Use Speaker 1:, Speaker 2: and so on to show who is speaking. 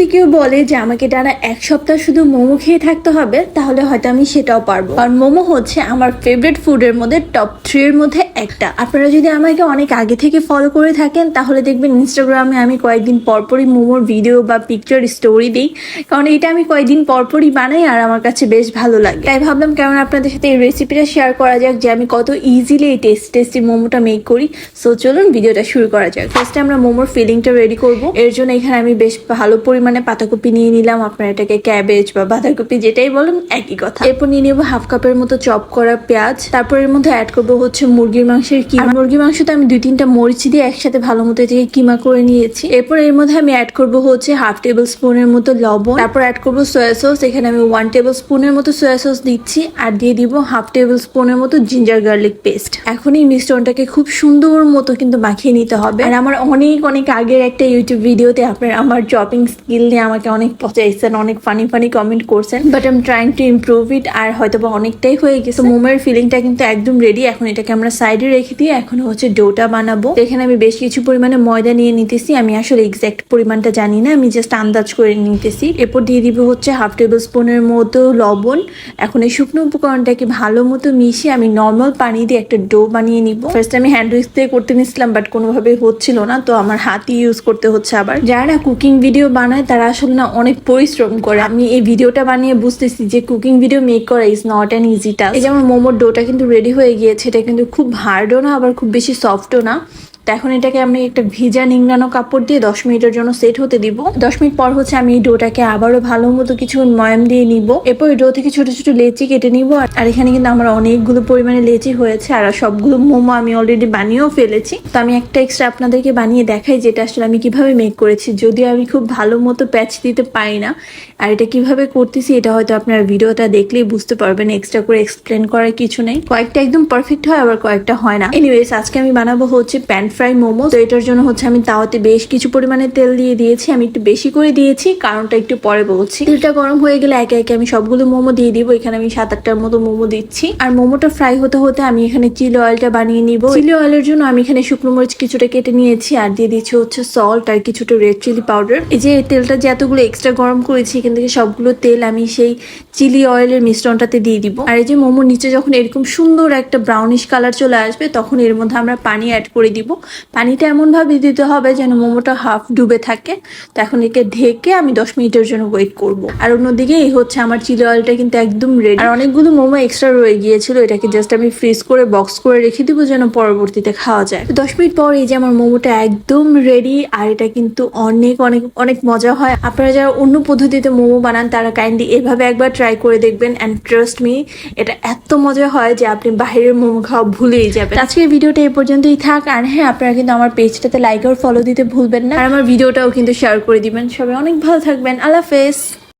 Speaker 1: যদি কেউ বলে যে আমাকে টানা এক সপ্তাহ শুধু মোমো খেয়ে থাকতে হবে, তাহলে হয়তো আমি সেটাও পারব। কারণ মোমো হচ্ছে আমার ফেভারিট ফুডের মধ্যে টপ থ্রি এর মধ্যে একটা। আপনারা যদি আমাকে অনেক আগে থেকে ফলো করে থাকেন, তাহলে দেখবেন ইনস্টাগ্রামে আমি কয়েকদিন পরপরই মোমোর ভিডিও বা পিকচার স্টোরি দিই। কারণ এটা আমি কয়েকদিন পরপরই বানাই আর আমার কাছে বেশ ভালো লাগে। তাই ভাবলাম কেমন আপনাদের সাথে এই রেসিপিটা শেয়ার করা যাক যে আমি কত ইজিলি এই টেস্ট টেস্টি মোমোটা মেক করি। সো চলুন ভিডিওটা শুরু করা যাক। ফার্স্টে আমরা মোমোর ফিলিংটা রেডি করব। এর জন্য এখানে আমি বেশ ভালো পরিমাণে পাতাকপি নিয়ে নিলাম, আপনারা এটাকে ক্যাবেজ বা বাঁধাকপি যেটাই বলেন, একই কথা। এরপর নিয়ে নেব হাফ কাপের মতো চপ করা পেঁয়াজ। তারপর এর মধ্যে অ্যাড করব হচ্ছে মুরগির মাংসের কিমা। মুরগির মাংসটা আমি দুই তিনটা মরিচ দিয়ে একসাথে ভালো মতো এটাকে কিমা করে নিয়েছি। এরপর এর মধ্যে আমি অ্যাড করব হচ্ছে হাফ টেবিল স্পুনের মতো লবণ। তারপর অ্যাড করব সয়া সস এখানে আমি ওয়ান টেবিল স্পুনের মতো সয়া সস দিচ্ছি। আর দিয়ে দিব হাফ টেবিল স্পুনের মতো জিঞ্জার গার্লিক পেস্ট এখন এই মিশ্রণটাকে খুব সুন্দর মতো কিন্তু মাখিয়ে নিতে হবে। আর আমার অনেক অনেক আগের একটা ইউটিউব ভিডিওতে আপনার আমার চপিং স্কিল নিয়ে আমাকে অনেক পচাইছেন, অনেক ফানি ফানি কমেন্ট করছেন but I'm trying to improve it আর হয়তো বা অনেকটাই হয়ে গেছে। মোমের ফিলিংটা কিন্তু একদম রেডি এখন এটাকে আমরা সাইডে রেখে দিয়ে এখন হচ্ছে ডোটা বানাবো। এখানে আমি বেশ কিছু পরিমাণে ময়দা নিয়ে নিতেছি। আমি আসলে এক্সাক্ট পরিমাণটা জানি না। আমি জাস্ট আন্দাজ করে নিতেছি। এরপর দিয়ে দিব হচ্ছে হাফ টেবিল স্পুনের মতো লবণ। এখন এই শুকনো উপকরণটাকে ভালো মতো মিশিয়ে আমি নর্মাল পানি দিয়ে একটা ডো বানিয়ে নিব। ফার্স্ট আমি হ্যান্ড উইক্স দিয়ে করতে নিছিলাম বাট কোনোভাবে হচ্ছিল না। তো আমার হাতই ইউজ করতে হচ্ছে আবার। যারা কুকিং ভিডিও বানায় তারা আসলে না অনেক পরিশ্রম করে। আমি এই ভিডিওটা বানিয়ে বুঝতেছি যে কুকিং ভিডিও মেক করা is not an easy task এই যেমন মোমোর ডোটা কিন্তু রেডি হয়ে গিয়েছে, এটা কিন্তু খুব হার্ডও না, আবার খুব বেশি সফটও না। এখন এটাকে আমি একটা ভিজা নিংড়ানো কাপড় দিয়ে দশ মিনিটের জন্য সেট হতে দিব। দশ মিনিট পর হচ্ছে আমি এই ডোটাকে আবারও ভালো মতো কিছু ময়াম দিয়ে নিব। এরপর ডো থেকে ছোট ছোট লেচি কেটে নিব। আর- এখানে কিন্তু আমার অনেকগুলো পরিমাণে লেচি হয়েছে আর সবগুলো মোমো আমি অলরেডি বানিয়েও ফেলেছি। তো আমি একটা এক্সট্রা আপনাদেরকে বানিয়ে দেখাই যেটা আসলে আমি কীভাবে মেক করেছি। যদিও আমি খুব ভালো মতো প্যাচ দিতে পারি না, আর এটা কীভাবে করতেছি এটা হয়তো আপনার ভিডিওটা দেখলেই বুঝতে পারবেন। এক্সট্রা করে এক্সপ্লেন করার কিছু নেই। কয়েকটা একদম পারফেক্ট হয়, আবার কয়েকটা হয় না। এনিওয়েজ আজকে আমি বানাবো হচ্ছে প্যান ফ্রাই মোমো তো এটার জন্য হচ্ছে আমি তাওয়াতে বেশ কিছু পরিমাণে তেল দিয়ে দিয়েছি। আমি একটু বেশি করে দিয়েছি, কারণটা একটু পরে বলছি। তেলটা গরম হয়ে গেলে একে একে আমি সবগুলো মোমো দিয়ে দিব। এখানে আমি সাত আটটার মতো মোমো দিচ্ছি। আর মোমোটা ফ্রাই হতে হতে আমি এখানে চিলি অয়েলটা বানিয়ে নিব। চিলি অয়েলের জন্য আমি এখানে শুকনো মরিচ কিছুটা কেটে নিয়েছি। আর দিয়ে দিচ্ছি হচ্ছে সল্ট আর কিছুটা রেড চিলি পাউডার এই যে তেলটা যে এতগুলো এক্সট্রা গরম করেছি, এখান থেকে সবগুলো তেল আমি সেই চিলি অয়েলের মিশ্রণটাতে দিয়ে দিব। আর এই যে মোমোর নিচে যখন এরকম সুন্দর একটা ব্রাউনিশ কালার চলে আসবে, তখন এর মধ্যে আমরা পানি অ্যাড করে দিব। পানিটা এমনভাবে দিতে হবে যেন মোমোটা হাফ ডুবে থাকে। তো এখন একে ঢেকে আমি দশ মিনিটের জন্য ওয়েট করব। আর অন্যদিকে এই হচ্ছে আমার চিলি অয়েলটা কিন্তু একদম রেডি আর অনেকগুলো মোমো এক্সট্রা রয়ে গিয়েছিল, এটাকে জাস্ট আমি ফ্রিজ করে বক্স করে রেখে দিব যেন পরবর্তীতে খাওয়া যায়। তো দশ মিনিট পর এই যে আমার মোমোটা একদম রেডি আর এটা কিন্তু অনেক অনেক অনেক মজা হয়। আপনারা যারা অন্য পদ্ধতিতে মোমো বানান, তারা কাইন্ডলি এভাবে একবার ট্রাই করে দেখবেন অ্যান্ড ট্রাস্ট মি এটা এত মজা হয় যে আপনি বাইরের মোমো খাওয়া ভুলেই যাবেন। আজকের ভিডিওটা এই পর্যন্তই থাক, আর হ্যাঁ আপনারা কিন্তু আমার পেজটাতে লাইক আর ফলো দিতে ভুলবেন না। আর আমার ভিডিওটাও কিন্তু শেয়ার করে দিবেন। সবাই অনেক ভালো থাকবেন। আল্লাহ হাফেজ।